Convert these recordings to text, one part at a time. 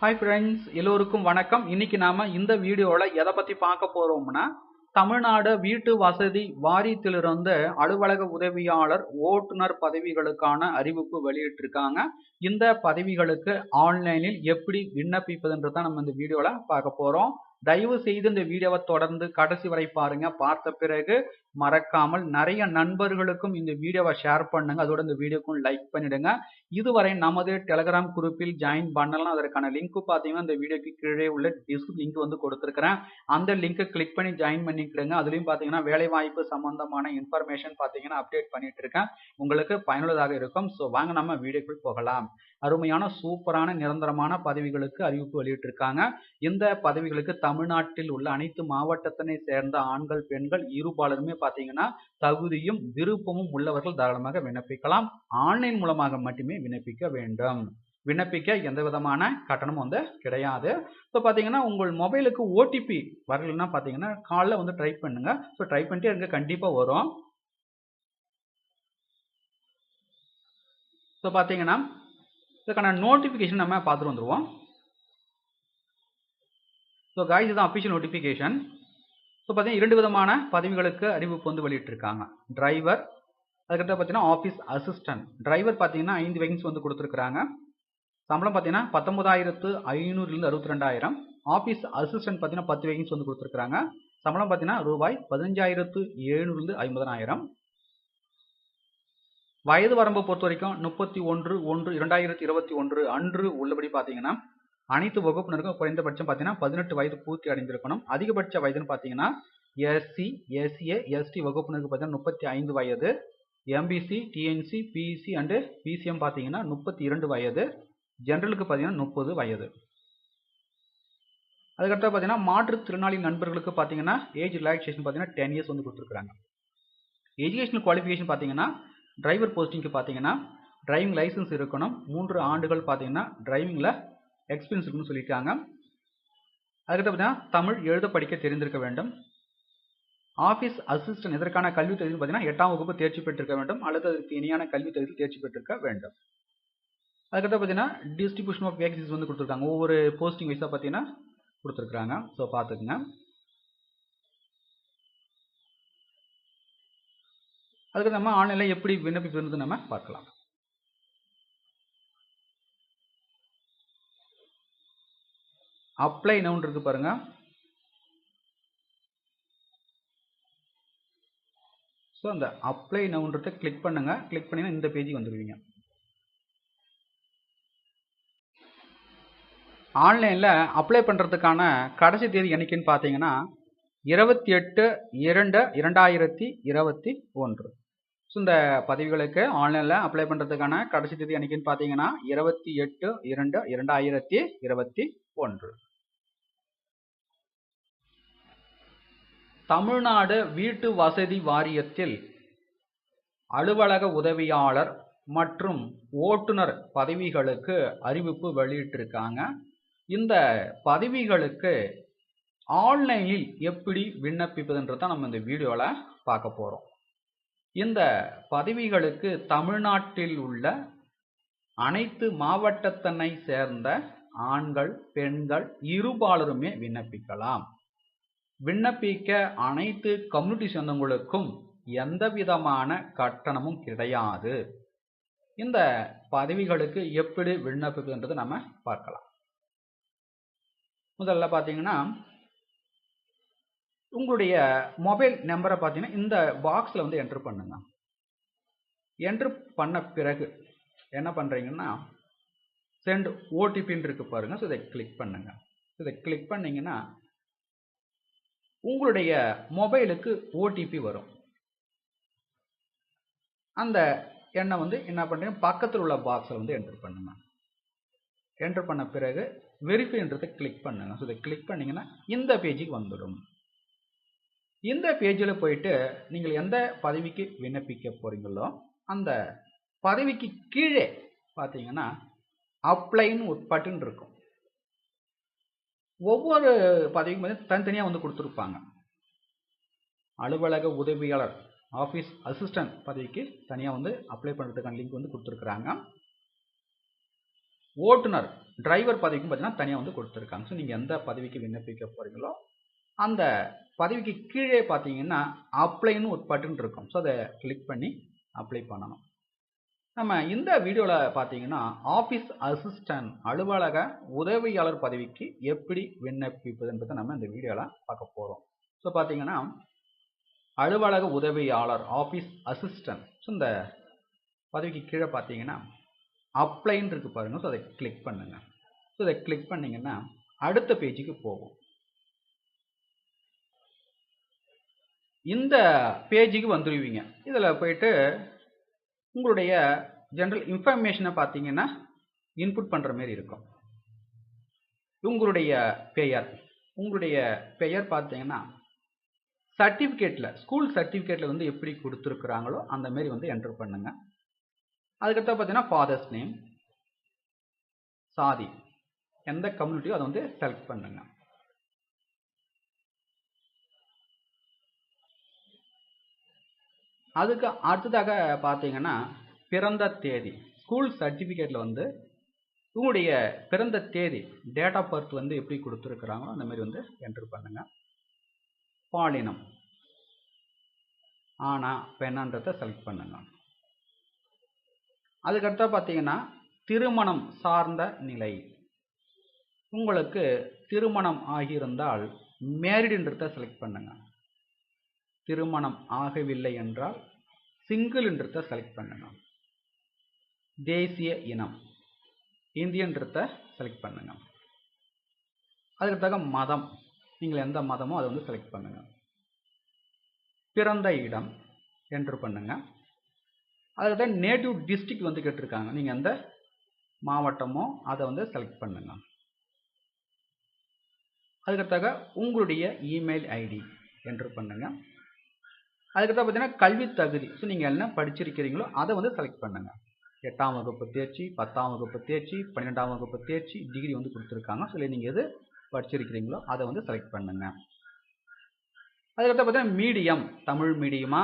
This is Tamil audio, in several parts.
ஹாய் ஃப்ரெண்ட்ஸ் எல்லோருக்கும் வணக்கம். இன்னைக்கு நாம இந்த வீடியோவில் எதை பற்றி பார்க்க போறோம்னா தமிழ்நாடு வீட்டு வசதி வாரியத்திலிருந்து அலுவலக உதவியாளர் ஓட்டுநர் பதவிகளுக்கான அறிவிப்பு வெளியிட்டிருக்காங்க. இந்த பதவிகளுக்கு ஆன்லைனில் எப்படி விண்ணப்பிப்பதுன்றதான் நம்ம இந்த வீடியோவில் பார்க்க போகிறோம் தயவு செய்து இந்த வீடியோவை தொடர்ந்து கடைசி வரை பாருங்க. பார்த்த பிறகு மறக்காமல் நிறைய நண்பர்களுக்கும் இந்த வீடியோவை ஷேர் பண்ணுங்க. அதோட இந்த வீடியோக்கும் லைக் பண்ணிடுங்க. இதுவரை நமது டெலகிராம் குரூப்பில் ஜாயின் பண்ணலாம். அதற்கான லிங்க் பார்த்தீங்கன்னா இந்த வீடியோக்கு கீழே உள்ள டிஸ்க் லிங்க் வந்து கொடுத்துருக்கிறேன். அந்த லிங்கை கிளிக் பண்ணி ஜாயின் பண்ணிக்கிடுங்க. அதுலயும் பார்த்தீங்கன்னா வேலை வாய்ப்பு சம்பந்தமான இன்ஃபர்மேஷன் பார்த்தீங்கன்னா அப்டேட் பண்ணிட்டு இருக்கேன். உங்களுக்கு பயனுள்ளதாக இருக்கும். ஸோ வாங்க நம்ம வீடியோக்குள் போகலாம். அருமையான சூப்பரான நிரந்தரமான பதவிகளுக்கு அறிவிப்பு வெளியிட்டிருக்காங்க. இந்த பதவிகளுக்கு தமிழ்நாட்டில் உள்ள அனைத்து மாவட்டத்தினை சேர்ந்த ஆண்கள் பெண்கள் இருபாலருமே பார்த்தீங்கன்னா தகுதியும் விருப்பமும் உள்ளவர்கள் தாராளமாக விண்ணப்பிக்கலாம். ஆன்லைன் மூலமாக மட்டுமே விண்ணப்பிக்க வேண்டும். விண்ணப்பிக்க எந்த விதமான கட்டணமும் வந்து கிடையாது. ஸோ பார்த்தீங்கன்னா உங்கள் மொபைலுக்கு ஓடிபி வரலன்னா பார்த்தீங்கன்னா காலைல வந்து ட்ரை பண்ணுங்க. ஸோ ட்ரை பண்ணிட்டு எனக்கு கண்டிப்பாக வரும். ஸோ பார்த்தீங்கன்னா இதுக்கான நோட்டிஃபிகேஷன் நம்ம பார்த்துட்டு வந்துடுவோம் ஸோ காய்ஸ் இதுதான் அஃபிஷியல் நோட்டிஃபிகேஷன் ஸோ பார்த்தீங்கன்னா இரண்டு விதமான பதவிகளுக்கு அறிவிப்பு வந்து வெளியிட்டிருக்காங்க. டிரைவர் அதுக்கடுத்து பார்த்தீங்கன்னா ஆஃபீஸ் அசிஸ்டன்ட் டிரைவர் பார்த்தீங்கன்னா ஐந்து வேகன்ஸ் வந்து கொடுத்துருக்குறாங்க. சம்பளம் பார்த்தீங்கன்னா பத்தொன்பதாயிரத்து ஐநூறுலேருந்து அறுபத்தி ரெண்டாயிரம் ஆஃபீஸ் அசிஸ்டன்ட் பார்த்தீங்கன்னா பத்து வேகன்ஸ் வந்து கொடுத்துருக்குறாங்க. சம்பளம் பார்த்தீங்கன்னா ரூபாய் பதினஞ்சாயிரத்து எழுநூறுலேருந்து ஐம்பதனாயிரம். வயது வரம்பை பொறுத்த வரைக்கும் முப்பத்தி ஒன்று ஒன்று இரண்டாயிரத்தி இருபத்தி ஒன்று அன்று உள்ளபடி பார்த்தீங்கன்னா அனைத்து வகுப்பினருக்கும் குறைந்தபட்சம் பார்த்தீங்கன்னா பதினெட்டு வயது பூர்த்தி அடைந்திருக்கணும். அதிகபட்ச வயதுன்னு பார்த்தீங்கன்னா எஸ்சி எஸ்சிஏ எஸ்டி வகுப்பினருக்கு பார்த்தீங்கன்னா முப்பத்தி ஐந்து வயது. MBC DNC BC and BCM பார்த்தீங்கன்னா முப்பத்தி இரண்டு வயது. ஜென்ரலுக்கு பார்த்தீங்கன்னா முப்பது வயது. அதுக்கடுத்து பார்த்தீங்கன்னா மாற்றுத்திறனாளி நண்பர்களுக்கு பார்த்தீங்கன்னா ஏஜ் ரிலாக்ஸேஷன் பார்த்தீங்கன்னா டென் இயர்ஸ் வந்து கொடுத்துருக்காங்க எஜுகேஷனல் குவாலிஃபிகேஷன் பார்த்தீங்கன்னா டிரைவர் போஸ்டிங்க்கு பார்த்தீங்கன்னா டிரைவிங் லைசன்ஸ் இருக்கணும். மூன்று ஆண்டுகள் பார்த்தீங்கன்னா டிரைவிங்கில் எக்ஸ்பீரியன்ஸ் இருக்குன்னு சொல்லியிருக்காங்க. அதுக்கடுத்து பார்த்தீங்கன்னா தமிழ் எழுத படிக்க தெரிந்திருக்க வேண்டும். ஆஃபீஸ் அசிஸ்டன்ட் இதற்கான கல்வி தகுதி பார்த்தீங்கன்னா எட்டாம் வகுப்பு தேர்ச்சி பெற்றிருக்க வேண்டும். அல்லது அதற்கு இணையான கல்வி தகுதி தேர்ச்சி பெற்றிருக்க வேண்டும். அதுக்கடுத்து பார்த்தீங்கன்னா டிஸ்ட்ரிபியூஷன் ஆஃப் வேகன்சிஸ் வந்து கொடுத்துருக்காங்க. ஒவ்வொரு போஸ்டிங் வைஸாக பார்த்தீங்கன்னா கொடுத்துருக்குறாங்க. ஸோ பார்த்துக்குங்க. அதுக்கு நம்ம ஆன்லைனில் எப்படி விண்ணப்பிப்பது நம்ம பார்க்கலாம். அப்ளை நவுன் இருக்கு பாருங்க. ஸோ அந்த அப்ளை நவுன்றத கிளிக் பண்ணுங்க. கிளிக் பண்ணினா இந்த பேஜ் வந்துடுவீங்க ஆன்லைனில் அப்ளை பண்ணுறதுக்கான கடைசி தேதி என்னைக்குன்னு பார்த்தீங்கன்னா இருபத்தி எட்டு இரண்டு இரண்டாயிரத்தி இருபத்தி ஒன்று. ஸோ இந்த பதவிகளுக்கு ஆன்லைனில் அப்ளை பண்ணுறதுக்கான கடைசி தேதி என்னைக்குன்னு பார்த்தீங்கன்னா இருபத்தி எட்டு இரண்டு இரண்டாயிரத்தி இருபத்தி ஒன்று. தமிழ்நாடு வீட்டு வசதி வாரியத்தில் அலுவலக உதவியாளர் மற்றும் ஓட்டுநர் பதவிகளுக்கு அறிவிப்பு வெளியிட்டிருக்காங்க. இந்த பதவிகளுக்கு ஆன்லைனில் எப்படி விண்ணப்பிப்பதுன்றதை நம்ம இந்த வீடியோவில் பார்க்க போகிறோம் இந்த பதவிகளுக்கு தமிழ்நாட்டில் உள்ள அனைத்து மாவட்டத்தினை சேர்ந்த ஆண்கள் பெண்கள் இருபாலருமே விண்ணப்பிக்கலாம். விண்ணப்பிக்க அனைத்து கம்யூனிட்டி சொந்தங்களுக்கும் எந்த விதமான கட்டணமும் கிடையாது. இந்த பதவிகளுக்கு எப்படி விண்ணப்பிப்பதுன்றது நம்ம பார்க்கலாம். முதல்ல பார்த்தீங்கன்னா உங்களுடைய மொபைல் நம்பரை பார்த்தீங்கன்னா இந்த பாக்ஸில் வந்து என்ட்ரு பண்ணுங்க. என்ட்ரு பண்ண பிறகு என்ன பண்ணுறீங்கன்னா சென்ட் ஓடிபின்னு இருக்கு பாருங்க. ஸோ இதை கிளிக் பண்ணுங்க. இதை கிளிக் பண்ணீங்கன்னா உங்களுடைய மொபைலுக்கு ஓடிபி வரும். அந்த எண்ணை வந்து என்ன பண்ணுறீங்க பக்கத்தில் உள்ள பாக்ஸில் வந்து என்ட்ரு பண்ணுங்க. என்ட்ரு பண்ண பிறகு வெரிஃபைன்றதை கிளிக் பண்ணுங்க. ஸோ இதை கிளிக் பண்ணிங்கன்னா இந்த பேஜுக்கு வந்துடும். இந்த பேஜில் போயிட்டு நீங்கள் எந்த பதவிக்கு விண்ணப்பிக்க போகிறீங்களோ அந்த பதவிக்கு கீழே பார்த்தீங்கன்னா அப்ளைன்னு ஒரு பட்டன் இருக்கும். ஒவ்வொரு பதவிக்கும் வந்து தனித்தனியாக வந்து கொடுத்துருப்பாங்க. அலுவலக உதவியாளர் ஆஃபீஸ் அசிஸ்டன்ட் பதவிக்கு தனியாக வந்து அப்ளை பண்ணுறதுக்கான லிங்க் வந்து கொடுத்துருக்குறாங்க. ஓட்டுநர் டிரைவர் பதவிக்கும் பார்த்தீங்கன்னா தனியாக வந்து கொடுத்துருக்காங்க. ஸோ நீங்கள் எந்த பதவிக்கு விண்ணப்பிக்க போகிறீங்களோ அந்த பதவிக்கு கீழே பார்த்தீங்கன்னா அப்ளைன்னு ஒரு பட்டன் இருக்கும். ஸோ அதை கிளிக் பண்ணி அப்ளை பண்ணணும். நம்ம இந்த வீடியோவில் பார்த்தீங்கன்னா ஆஃபீஸ் அசிஸ்டன்ட் அலுவலக உதவியாளர் பதவிக்கு எப்படி விண்ணப்பிப்பது என்பதை நம்ம இந்த வீடியோவில் பார்க்க போகிறோம் ஸோ பார்த்தீங்கன்னா அலுவலக உதவியாளர் ஆஃபீஸ் அசிஸ்டன்ட் ஸோ இந்த பதவிக்கு கீழே பார்த்தீங்கன்னா அப்ளைன்னு இருக்கு பாருங்கள் ஸோ அதை கிளிக் பண்ணுங்கள் ஸோ இதை கிளிக் பண்ணிங்கன்னா அடுத்த பேஜுக்கு போகும். இந்த பேஜுக்கு வந்துடுவீங்க இதில் போயிட்டு உங்களுடைய ஜென்ரல் இன்ஃபர்மேஷனை பார்த்தீங்கன்னா இன்புட் பண்ணுற மாதிரி இருக்கும். உங்களுடைய பெயர் உங்களுடைய பெயர் பார்த்தீங்கன்னா சர்டிஃபிகேட்டில் ஸ்கூல் சர்டிஃபிகேட்டில் வந்து எப்படி கொடுத்துருக்குறாங்களோ அந்தமாரி வந்து என்டர் பண்ணுங்க. அதுக்கடுத்து பார்த்தீங்கன்னா ஃபாதர்ஸ் நேம் சாதி எந்த கம்யூனிட்டியோ அதை வந்து செலக்ட் பண்ணுங்க. அதுக்கு அடுத்ததாக பார்த்தீங்கன்னா பிறந்த தேதி. ஸ்கூல் சர்டிஃபிகேட்டில் வந்து உங்களுடைய பிறந்த தேதி டேட் ஆஃப் பர்த் வந்து எப்படி கொடுத்துருக்குறாங்களோ அந்த மாதிரி வந்து என்ட்ரு பண்ணுங்க. பாலினம். ஆனா பெண்ணான்றதை செலக்ட் பண்ணுங்க. அதுக்கடுத்தா பார்த்தீங்கன்னா திருமணம் சார்ந்த நிலை. உங்களுக்கு திருமணம் ஆகியிருந்தால் மேரிடுன்றத செலக்ட் பண்ணுங்கள் திருமணம் ஆகவில்லை என்றால் சிங்கிள்ன்றதை செலக்ட் பண்ணுங்க தேசிய இனம் இந்தியன்றத செலக்ட் பண்ணுங்க அதுக்கடுத்தாக மதம் நீங்கள் எந்த மதமோ அதை வந்து செலக்ட் பண்ணுங்க. பிறந்த இடம் என்ட்ரு பண்ணுங்க. தான் நேட்டிவ் டிஸ்ட்ரிக்ட் வந்து கேட்டிருக்காங்க. நீங்கள் எந்த மாவட்டமோ அதை வந்து செலக்ட் பண்ணுங்க. அதுக்கடுத்தாக உங்களுடைய இமெயில் ஐடி என்ட்ரு பண்ணுங்கள் அதுக்கடுத்து பார்த்தீங்கன்னா கல்வி தகுதி. ஸோ நீங்கள் என்ன படிச்சிருக்கிறீங்களோ அதை வந்து செலக்ட் பண்ணுங்க. எட்டாம் வகுப்பு தேர்ச்சி பத்தாம் வகுப்பு தேர்ச்சி பன்னிரெண்டாம் வகுப்பு தேர்ச்சி டிகிரி வந்து கொடுத்துருக்காங்க. ஸோ நீங்கள் எது படிச்சிருக்கிறீங்களோ அதை வந்து செலக்ட் பண்ணுங்க. அதுக்கடுத்து பார்த்தீங்கன்னா மீடியம் தமிழ் மீடியமா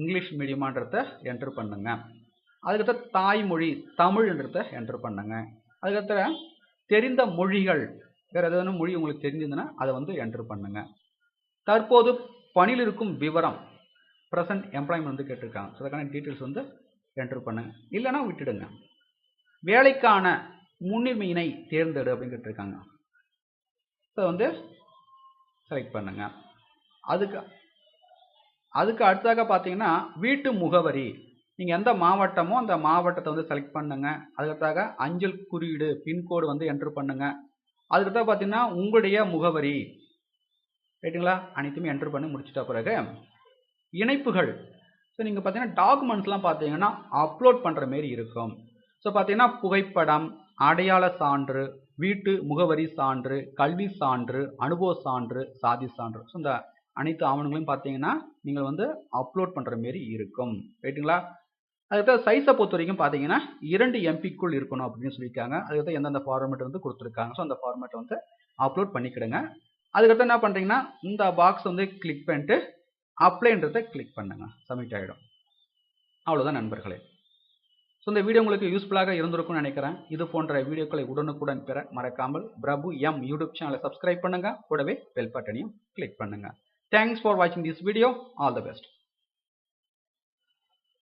இங்கிலீஷ் மீடியமான்றத என்ட்ரு பண்ணுங்க. அதுக்கடுத்த தாய்மொழி தமிழ்ன்றத என்ட்ரு பண்ணுங்க. அதுக்கடுத்த தெரிந்த மொழிகள் வேற ஏதாவது மொழி உங்களுக்கு தெரிஞ்சதுன்னா அதை வந்து என்ட்ரு பண்ணுங்க. தற்போது பணியில் இருக்கும் விவரம் ப்ரெசன்ட் எம்ப்ளாய்மெண்ட் வந்து கேட்டிருக்காங்க. ஸோ அதுக்கான டீட்டெயில்ஸ் வந்து என்ட்ரு பண்ணுங்க. இல்லைன்னா விட்டுடுங்க. வேலைக்கான முன்னுரிமையினை தேர்ந்தெடு அப்படின்னு கேட்டிருக்காங்க. ஸோ வந்து செலக்ட் பண்ணுங்க. அதுக்கு அதுக்கு அடுத்ததாக பார்த்தீங்கன்னா வீட்டு முகவரி. நீங்கள் எந்த மாவட்டமோ அந்த மாவட்டத்தை வந்து செலக்ட் பண்ணுங்க. அதுக்கடுத்தாக அஞ்சல் குறியீடு பின்கோடு வந்து என்ட்ரு பண்ணுங்க. அதுக்கடுத்தாக பார்த்தீங்கன்னா உங்களுடைய முகவரி. ரைட்டுங்களா அனைத்துமே என்ட்ரு பண்ணி முடிச்சிட்ட பிறகு இணைப்புகள். ஸோ நீங்கள் பார்த்தீங்கன்னா டாக்குமெண்ட்ஸ்லாம் பார்த்தீங்கன்னா அப்லோட் பண்ணுற மாரி இருக்கும். ஸோ பார்த்தீங்கன்னா புகைப்படம் அடையாள சான்று வீட்டு முகவரி சான்று கல்வி சான்று அனுபவ சான்று சாதி சான்று. ஸோ இந்த அனைத்து ஆவணங்களையும் பார்த்தீங்கன்னா நீங்கள் வந்து அப்லோட் பண்ணுற மாரி இருக்கும். ரைட்டுங்களா அதுக்கடுத்து சைஸை பொறுத்த வரைக்கும் பார்த்தீங்கன்னா இரண்டு எம்பிக்குள் இருக்கணும் அப்படின்னு சொல்லியிருக்காங்க. அதுக்கப்புறம் எந்தெந்த ஃபார்மேட் வந்து கொடுத்துருக்காங்க. ஸோ அந்த ஃபார்மேட்டை வந்து அப்லோட் பண்ணிக்கிடுங்க. அதுக்கடுத்து என்ன பண்ணுறீங்கன்னா இந்த பாக்ஸ் வந்து கிளிக் பண்ணிட்டு அப்ளைன்றதை கிளிக் பண்ணுங்க. சப்மிட் ஆகிடும் அவ்வளோதான் நண்பர்களே. ஸோ இந்த வீடியோ உங்களுக்கு யூஸ்ஃபுல்லாக இருந்திருக்கும்னு நினைக்கிறேன். இது போன்ற வீடியோக்களை உடனுக்குடன் பெற மறக்காமல் பிரபு எம் யூடியூப் சேனலை சப்ஸ்கிரைப் பண்ணுங்க. கூடவே பெல் பட்டனையும் கிளிக் பண்ணுங்க. தேங்க்ஸ் ஃபார் வாட்சிங் this video all the best